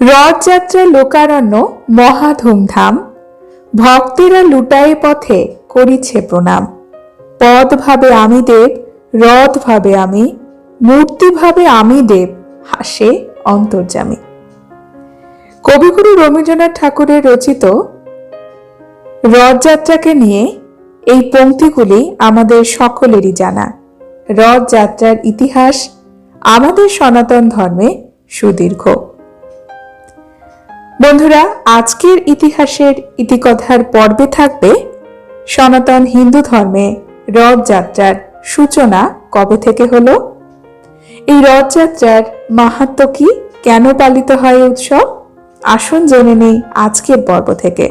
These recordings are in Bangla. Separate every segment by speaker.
Speaker 1: রথযাত্রা লোকারণ্য মহা ধুমধাম। ভক্তেরা লুটায়ে পথে করিছে প্রণাম। পদ ভাবে আমি দেব রথ ভাবে আমি মূর্তি ভাবে আমি দেব, হাসে অন্তর্জামী কবিগুরু রবীন্দ্রনাথ ঠাকুরের রচিত রথযাত্রাকে নিয়ে এই পংক্তিগুলি আমাদের সকলেরই জানা। রথযাত্রার ইতিহাস আমাদের সনাতন ধর্মে সুদীর্ঘ। বন্ধুরা, আজকের ইতিহাসের ইতিকথার পর্বে থাকবে সনাতন হিন্দু ধর্মে রথযাত্রার সূচনা কবে থেকে হলো? এই রথযাত্রার মাহাত্ম কি? কেন পালিত হয় উৎসব? আসুন জেনে নেই আজকের পর্ব থেকে।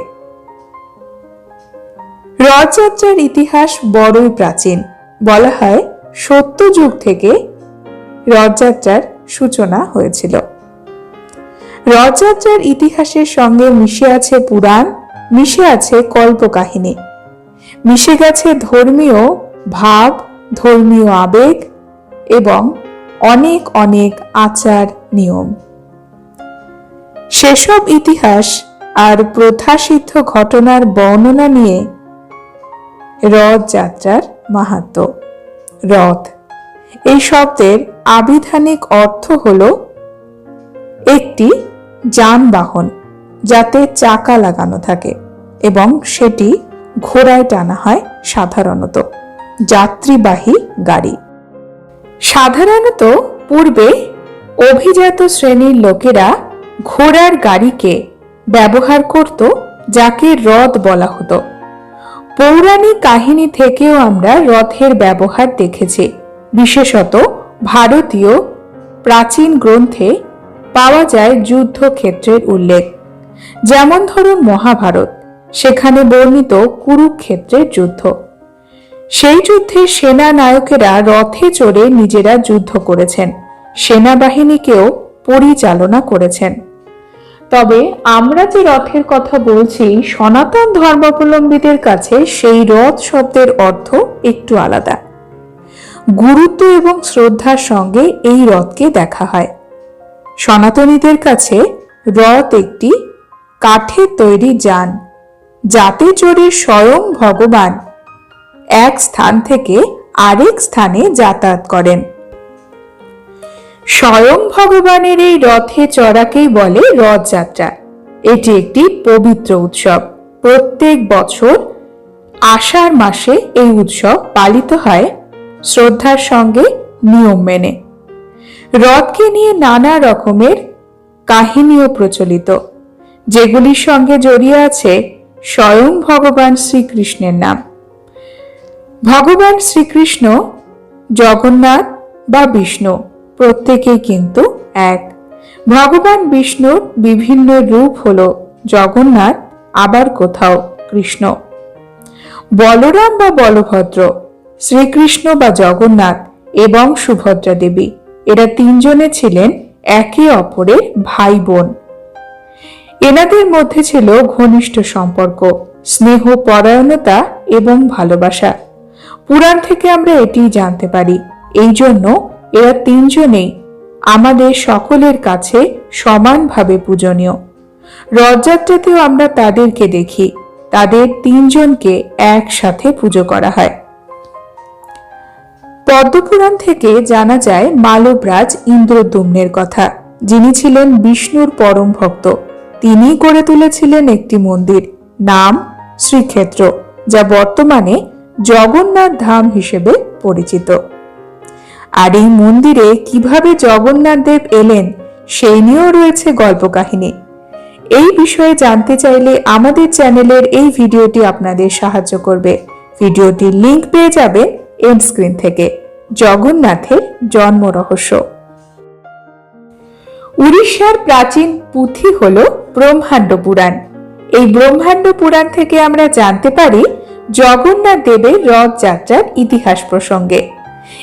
Speaker 1: রথযাত্রার ইতিহাস বড়ই প্রাচীন। বলা হয় সত্য যুগ থেকে রথযাত্রার সূচনা হয়েছিল। রথযাত্রার ইতিহাসের সঙ্গে মিশে আছে পুরাণ, মিশে আছে কল্পকাহিনী। মিশে গেছে ধর্মীয় ভাব, ধর্মীয় আবেগ এবং অনেক অনেক আচার নিয়ম। সেসব ইতিহাস আর প্রথাসিদ্ধ ঘটনার বর্ণনা নিয়ে রথযাত্রার মাহাত্ম। রথ, এই শব্দের আবিধানিক অর্থ হল একটি যানবাহন, যাতে চাকা লাগানো থাকে এবং সেটি ঘোড়ায় টানা হয় সাধারণত। যাত্রীবাহী গাড়ি। সাধারণত পূর্বে অভিজাত শ্রেণির লোকেরা ঘোড়ার গাড়িকে ব্যবহার করত, যাকে রথ বলা হতো। পৌরাণিক কাহিনী থেকেও আমরা রথের ব্যবহার দেখেছি, বিশেষত ভারতীয় প্রাচীন গ্রন্থে পাওয়া যায় যুদ্ধক্ষেত্রের উল্লেখ। যেমন ধরুন মহাভারত, সেখানে বর্ণিত কুরুক্ষেত্রের যুদ্ধ। সেই যুদ্ধে সেনা নায়কেরা রথে চড়ে নিজেরা যুদ্ধ করেছেন, সেনাবাহিনীকেও পরিচালনা করেছেন। তবে আমরা যে রথের কথা বলছি, সনাতন ধর্মাবলম্বীদের কাছে সেই রথ শব্দের অর্থ একটু আলাদা। গুরুত্ব এবং শ্রদ্ধার সঙ্গে এই রথকে দেখা হয়। সনাতনীদের কাছে রথ একটি কাঠের তৈরি যান, যাতে চড়ে স্বয়ং ভগবান এক স্থান থেকে আরেক স্থানে যাতায়াত করেন। স্বয়ং ভগবানের এই রথে চড়াকেই বলে রথযাত্রা। এটি একটি পবিত্র উৎসব। প্রত্যেক বছর আষাঢ় মাসে এই উৎসব পালিত হয়। শ্রদ্ধার সঙ্গে নিয়ম মেনে। রথকে নিয়ে নানা রকমের কাহিনীও প্রচলিত, যেগুলির সঙ্গে জড়িয়ে আছে স্বয়ং ভগবান শ্রীকৃষ্ণের নাম। ভগবান শ্রীকৃষ্ণ, জগন্নাথ বা বিষ্ণু, প্রত্যেকেই কিন্তু এক। ভগবান বিষ্ণুর বিভিন্ন রূপ হল জগন্নাথ, আবার কোথাও কৃষ্ণ। বলরাম বা বলভদ্র, শ্রীকৃষ্ণ বা জগন্নাথ এবং সুভদ্রা দেবী। এরা তিনজনে ছিলেন একে অপরের ভাই বোন এনাদের মধ্যে ছিল ঘনিষ্ঠ সম্পর্ক, স্নেহ, পরায়ণতা এবং ভালোবাসা। পুরাণ থেকে আমরা এটি জানতে পারি। এই জন্য এরা তিনজনেই আমাদের সকলের কাছে সমানভাবে পূজনীয়। রথযাত্রাতেও আমরা তাদেরকে দেখি। তাদের তিনজনকে একসাথে পুজো করা হয়। পদ্মপুরাণ থেকে জানা যায় মালবরাজ ইন্দ্রদুম্নের কথা। যিনি ছিলেন বিষ্ণুর পরম ভক্ত। তিনি গড়ে তুলেছিলেন একটি মন্দির, নাম শ্রীক্ষেত্র, যা বর্তমানে জগন্নাথ ধাম হিসেবে পরিচিত। আর এই মন্দিরে কীভাবে জগন্নাথ দেব এলেন, সেই নিয়েও রয়েছে গল্প কাহিনী এই বিষয়ে জানতে চাইলে আমাদের চ্যানেলের এই ভিডিওটি আপনাদের সাহায্য করবে। ভিডিওটির লিংক পেয়ে যাবে এন্ড স্ক্রিন থেকে। জগন্নাথের জন্ম রহস্য। উড়িষ্যার প্রাচীন পুঁথি হল ব্রহ্মাণ্ড পুরাণ। এই ব্রহ্মাণ্ড পুরাণ থেকে আমরা জানতে পারি জগন্নাথ দেবের রথযাত্রার ইতিহাস প্রসঙ্গে।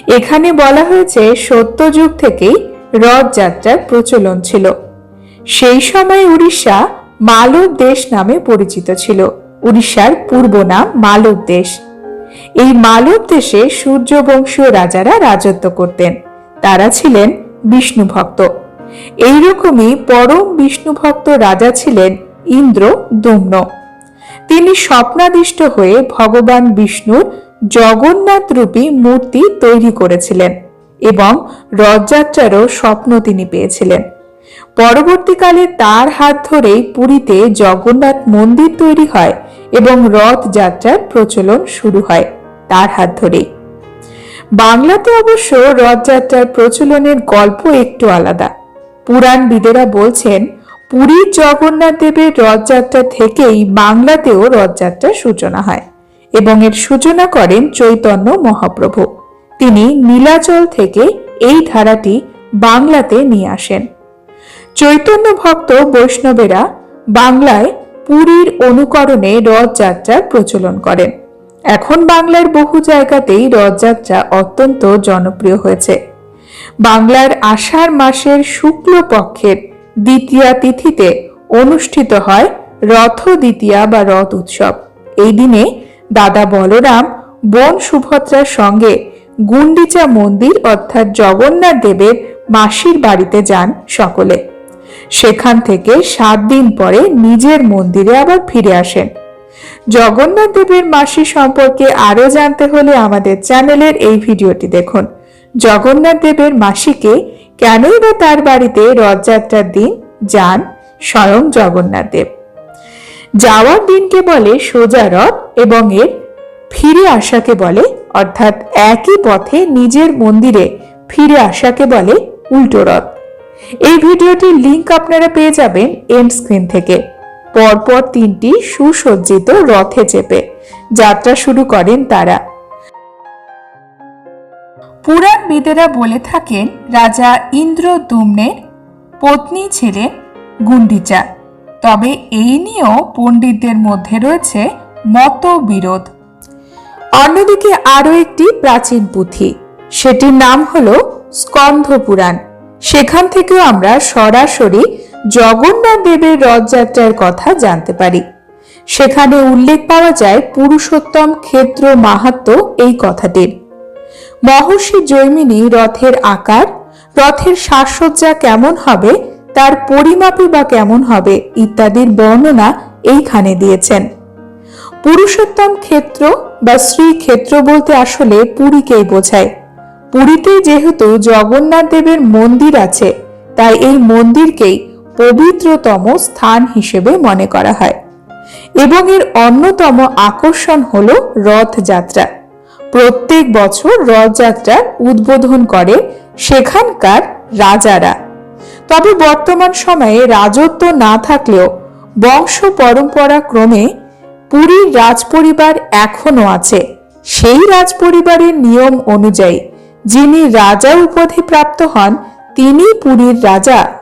Speaker 1: এখানে বলা হয়েছে সত্যযুগ থেকেই রথযাত্রার প্রচলন ছিল। সেই সময় উড়িষ্যা মালব দেশ নামে পরিচিত ছিল। উড়িষ্যার পূর্ব নাম মালব দেশ। এই মালব দেশে সূর্যবংশীয় রাজারা রাজত্ব করতেন। তারা ছিলেন বিষ্ণু ভক্ত। এইরকমই পরম বিষ্ণুভক্ত রাজা ছিলেন ইন্দ্র দুম্ন। তিনি স্বপ্নাদিষ্ট হয়ে ভগবান বিষ্ণুর জগন্নাথ রূপী মূর্তি তৈরি করেছিলেন এবং রথযাত্রারও স্বপ্ন তিনি পেয়েছিলেন। পরবর্তীকালে তার হাত ধরেই পুরীতে জগন্নাথ মন্দির তৈরি হয় এবং রথযাত্রার প্রচলন শুরু হয়। তার হাত ধরেই বাংলাতে অবশ্য রথযাত্রার প্রচলনের গল্প একটু আলাদা। পুরাণবিদেরা বলছেন পুরীর জগন্নাথ দেবের রথযাত্রা থেকেই বাংলাতেও রথযাত্রার সূচনা হয় এবং এর সূচনা করেন চৈতন্য মহাপ্রভু। তিনি নীলাচল থেকে এই ধারাটি বাংলাতে নিয়ে আসেন। চৈতন্য ভক্ত বৈষ্ণবেরা বাংলায় পুরীর অনুকরণে রথযাত্রার প্রচলন করেন। এখন বাংলার বহু জায়গাতেই রথযাত্রা অত্যন্ত জনপ্রিয় হয়েছে। বাংলার আষাঢ় মাসের শুক্ল পক্ষের দ্বিতীয়া তিথিতে অনুষ্ঠিত হয় রথ দ্বিতীয়া বা রথ উৎসব। এই দিনে দাদা বলরাম বোন সুভদ্রার সঙ্গে গুন্ডিচা মন্দির অর্থাৎ জগন্নাথ দেবের মাসির বাড়িতে যান সকলে। সেখান থেকে সাত দিন পরে নিজের মন্দিরে আবার ফিরে আসেন। জগন্নাথ দেবের মাসি সম্পর্কে আরও জানতে হলে আমাদের চ্যানেলের এই ভিডিওটি দেখুন। জগন্নাথ দেবের মাসিকে কেনই বা তার বাড়িতে রথযাত্রার দিন যান স্বয়ং জগন্নাথ দেব। যাওয়ার দিনকে বলে সোজা রথ এবং এর ফিরে আসাকে বলে, অর্থাৎ একই পথে নিজের মন্দিরে ফিরে আসাকে বলে উল্টো রথ। এই ভিডিওটির লিংক আপনারা পেয়ে যাবেন এন্ড স্ক্রিন থেকে। পরপর তিনটি সুসজ্জিত রথে চেপে। যাত্রা শুরু করেন তারা। পুরাণবিদেরা বলে থাকেন, রাজা ইন্দ্র ইন্দ্রদুম্নের পত্নী ছিলেন গুন্ডিচা তবে এই নিয়েও পণ্ডিতদের মধ্যে রয়েছে মতবিরোধ। অন্যদিকে আরও একটি প্রাচীন পুঁথি, সেটির নাম হল স্কন্ধ পুরাণ সেখান থেকেও আমরা সরাসরি জগন্নাথ দেবের রথযাত্রার কথা জানতে পারি। সেখানে উল্লেখ পাওয়া যায় পুরুষোত্তম ক্ষেত্র মাহাত্ম এই কথাটির মহর্ষি জৈমিনী রথের আকার, রথের সাজসজ্জা কেমন হবে, তার পরিমাপি বা কেমন হবে ইত্যাদির বর্ণনা এইখানে দিয়েছেন। পুরুষোত্তম ক্ষেত্র বা শ্রী ক্ষেত্র বলতে আসলে পুরীকেই বোঝায়। পুরীতে যেহেতু জগন্নাথ দেবের মন্দির আছে, তাই এই মন্দিরকেই পবিত্রতম স্থান হিসেবে মনে করা হয়। এবং এর অন্যতম আকর্ষণ হল রথযাত্রা। প্রত্যেক বছর রথযাত্রার উদ্বোধন করে সেখানকার রাজারা। তবে বর্তমান সময়ে রাজত্ব না থাকলেও বংশ পরম্পরা ক্রমে পুরীর রাজপরিবার এখনও আছে। সেই রাজপরিবারের নিয়ম অনুযায়ী যিনি রাজা উপাধি প্রাপ্ত হন তিনি পুরীর রাজা।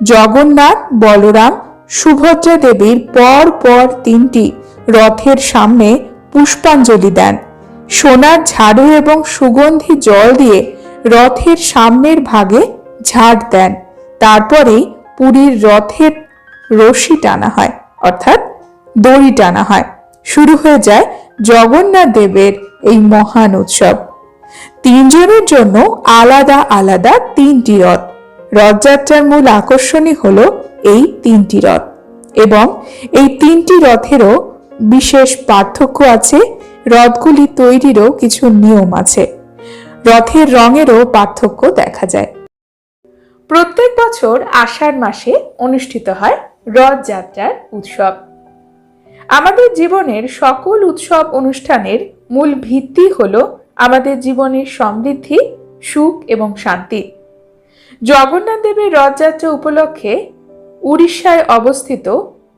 Speaker 1: জগন্নাথ, বলরাম, সুভদ্রা দেবীর পর পর তিনটি রথের সামনে পুষ্পাঞ্জলি দেন। সোনার ঝাড়ু এবং সুগন্ধি জল দিয়ে রথের সামনের ভাগে ঝাড় দেন। তারপরেই পুরীর রথের রশি টানা হয়, অর্থাৎ দড়ি টানা হয়। শুরু হয়ে যায় জগন্নাথ দেবের এই মহান উৎসব। তিনজনের জন্য আলাদা আলাদা তিনটি রথ। রথযাত্রার মূল আকর্ষণই হল এই তিনটি রথ। এবং এই তিনটি রথেরও বিশেষ পার্থক্য আছে, রথগুলি তৈরিরও কিছু নিয়ম আছে। রথের রঙেরও পার্থক্য দেখা যায়। প্রত্যেক বছর আষাঢ় মাসে অনুষ্ঠিত হয় রথযাত্রার উৎসব। আমাদের জীবনের সকল উৎসব অনুষ্ঠানের মূল ভিত্তি হল আমাদের জীবনের সমৃদ্ধি, সুখ এবং শান্তি। জগন্নাথ দেবের রথযাত্রা উপলক্ষে উড়িষ্যায় অবস্থিত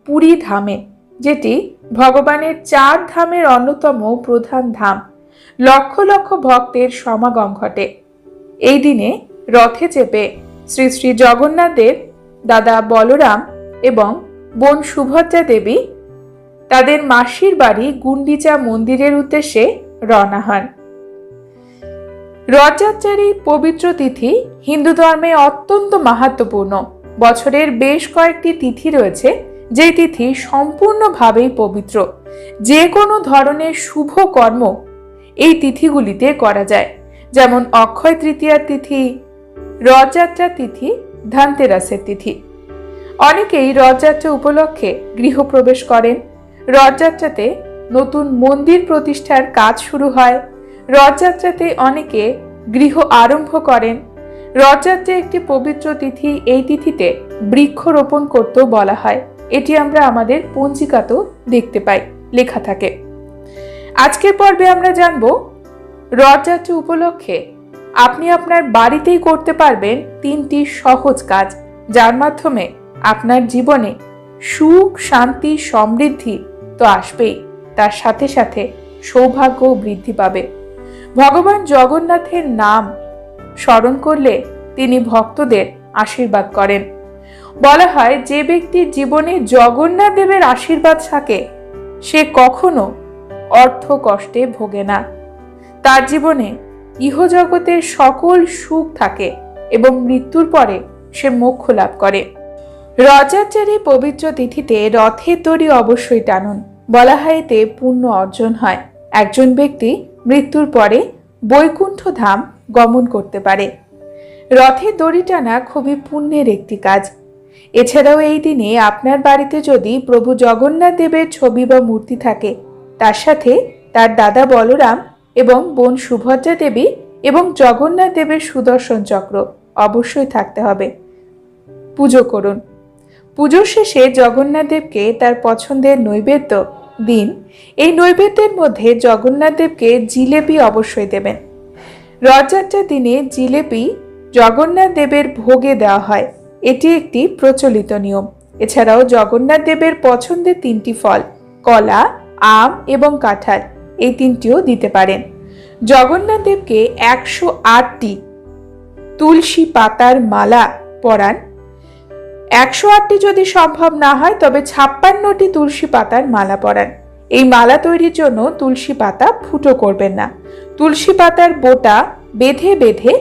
Speaker 1: পুরী ধামে, যেটি ভগবানের চার ধামের অন্যতম প্রধান ধাম, লক্ষ লক্ষ ভক্তের সমাগম ঘটে। এই দিনে রথে চেপে শ্রী শ্রী জগন্নাথের দাদা বলরাম এবং বোন সুভদ্রা দেবী তাদের মাসির বাড়ি গুন্ডিচা মন্দিরের উদ্দেশ্যে রওনা হন। রথযাত্রার এই পবিত্র তিথি হিন্দু ধর্মে অত্যন্ত মাহাত্মপূর্ণ বছরের বেশ কয়েকটি তিথি রয়েছে, যে তিথি সম্পূর্ণভাবেই পবিত্র। যে কোনো ধরনের শুভ কর্ম এই তিথিগুলিতে করা যায়। যেমন অক্ষয় তৃতীয়ার তিথি রথযাত্রার তিথি, ধানতেরাসের তিথি। অনেকেই রথযাত্রা উপলক্ষে গৃহপ্রবেশ করেন। রথযাত্রাতে নতুন মন্দির প্রতিষ্ঠার কাজ শুরু হয়। রথযাত্রাতে অনেকে গৃহ আরম্ভ করেন। রথযাত্রা একটি পবিত্র তিথি, এই তিথিতে বৃক্ষরোপণ করতেও বলা হয়। এটি আমরা আমাদের পঞ্জিকাতেও দেখতে পাই, লেখা থাকে। আজকের পর্বে আমরা জানব, রথযাত্রা উপলক্ষে আপনি আপনার বাড়িতেই করতে পারবেন তিনটি সহজ কাজ, যার মাধ্যমে আপনার জীবনে সুখ, শান্তি, সমৃদ্ধি তো আসবেই, তার সাথে সাথে সৌভাগ্য বৃদ্ধি পাবে। ভগবান জগন্নাথের নাম স্মরণ করলে তিনি ভক্তদের আশীর্বাদ করেন। বলা হয়, যে ব্যক্তির জীবনে জগন্নাথ দেবের আশীর্বাদ থাকে সে কখনো অর্থ কষ্টে ভোগে না। তার জীবনে ইহজগতের সকল সুখ থাকে এবং মৃত্যুর পরে সে মোক্ষ লাভ করে। এই পবিত্র তিথিতে রথের তরি অবশ্যই টানুন। বলা হয়, এতে পুণ্য অর্জন হয়। একজন ব্যক্তি মৃত্যুর পরে বৈকুণ্ঠ ধাম গমন করতে পারে। রথে দড়ি টানা খুবই পুণ্যের একটি কাজ। এছাড়াও এই দিনে আপনার বাড়িতে যদি প্রভু জগন্নাথ দেবের ছবি বা মূর্তি থাকে, তার সাথে তার দাদা বলরাম এবং বোন সুভদ্রা দেবী এবং জগন্নাথ দেবের সুদর্শন চক্র অবশ্যই থাকতে হবে। পুজো করুন। পুজোর শেষে জগন্নাথ দেবকে তার পছন্দের নৈবেদ্য দিন এই নৈবেদ্যের মধ্যে জগন্নাথ দেবকে জিলেপি অবশ্যই দেবেন। রথযাত্রার দিনে জিলেপি জগন্নাথ দেবের ভোগে দেওয়া হয়। এটি একটি প্রচলিত নিয়ম। এছাড়াও জগন্নাথ দেবের পছন্দের তিনটি ফল, কলা, আম এবং কাঁঠাল, এই তিনটিও দিতে পারেন। জগন্নাথ দেবকে একশো আটটি তুলসী পাতার মালা পরান একশো আটটি যদি সম্ভব না হয়, তবে ছাপ্পান্নটি তুলসী পাতার মালা পরান। এই মালা তৈরির জন্য তুলসী পাতা ফুটো করবেন না। তুলসী পাতার বোটা বেঁধে বেঁধে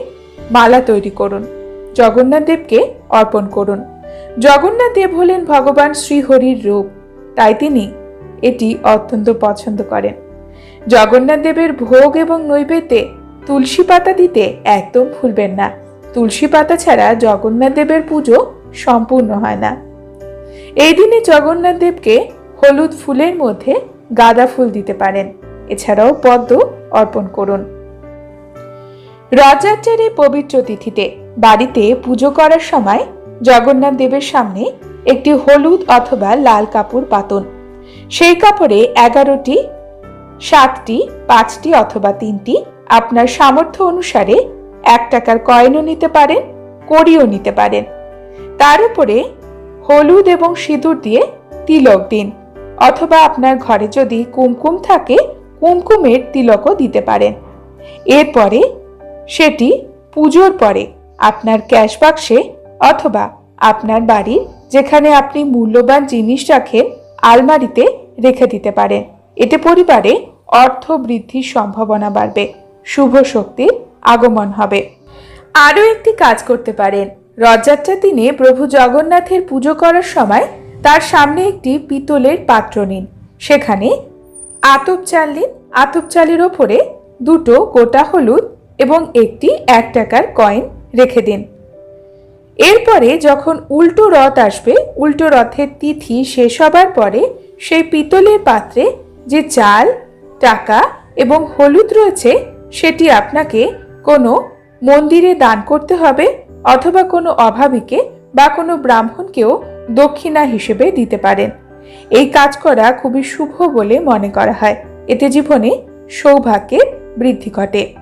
Speaker 1: মালা তৈরি করুন। জগন্নাথ দেবকে অর্পণ করুন। জগন্নাথ দেব হলেন ভগবান শ্রীহরির রূপ, তাই তিনি এটি অত্যন্ত পছন্দ করেন। জগন্নাথ দেবের ভোগ এবং নৈবেদ্যে তুলসী পাতা দিতে একদম ভুলবেন না। তুলসী পাতা ছাড়া জগন্নাথ দেবের পুজো সম্পূর্ণ হয় না। এই দিনে জগন্নাথ দেবকে হলুদ ফুলের মধ্যে গাঁদা ফুল দিতে পারেন। এছাড়াও পদ্ম অর্পণ করুন। এই পবিত্র তিথিতে বাড়িতে পুজো করার সময় জগন্নাথ দেবের সামনে একটি হলুদ অথবা লাল কাপড় পাতন। সেই কাপড়ে এগারোটি, সাতটি, পাঁচটি অথবা তিনটি আপনার সামর্থ্য অনুসারে এক টাকার কয়েনও নিতে পারেন, কড়িও নিতে পারেন। তার উপরে হলুদ এবং সিঁদুর দিয়ে তিলক দিন, অথবা আপনার ঘরে যদি কুমকুম থাকে, কুমকুমের তিলকও দিতে পারেন। এরপরে সেটি পুজোর পরে আপনার ক্যাশ বাক্সে অথবা আপনার বাড়ির যেখানে আপনি মূল্যবান জিনিস রাখেন, আলমারিতে রেখে দিতে পারেন। এতে পরিবারে অর্থ বৃদ্ধির সম্ভাবনা বাড়বে। শুভ শক্তির আগমন হবে। আরও একটি কাজ করতে পারেন। রথযাত্রার দিনে প্রভু জগন্নাথের পুজো করার সময় তার সামনে একটি পিতলের পাত্র নিন। সেখানে আতপ চাল নিন। আতপ চালের ওপরে দুটো গোটা হলুদ এবং একটি এক টাকার কয়েন রেখে দিন। এরপরে যখন উল্টো রথ আসবে, উল্টো রথের তিথি শেষ হবার পরে সেই পিতলের পাত্রে যে চাল, টাকা এবং হলুদ রয়েছে, সেটি আপনাকে কোনো মন্দিরে দান করতে হবে অথবা কোনো অভাবীকে বা কোনো ব্রাহ্মণকেও দক্ষিণা হিসেবে দিতে পারেন। এই কাজ করা খুবই শুভ বলে মনে করা হয়। এতে জীবনে সৌভাগ্যের বৃদ্ধি ঘটে।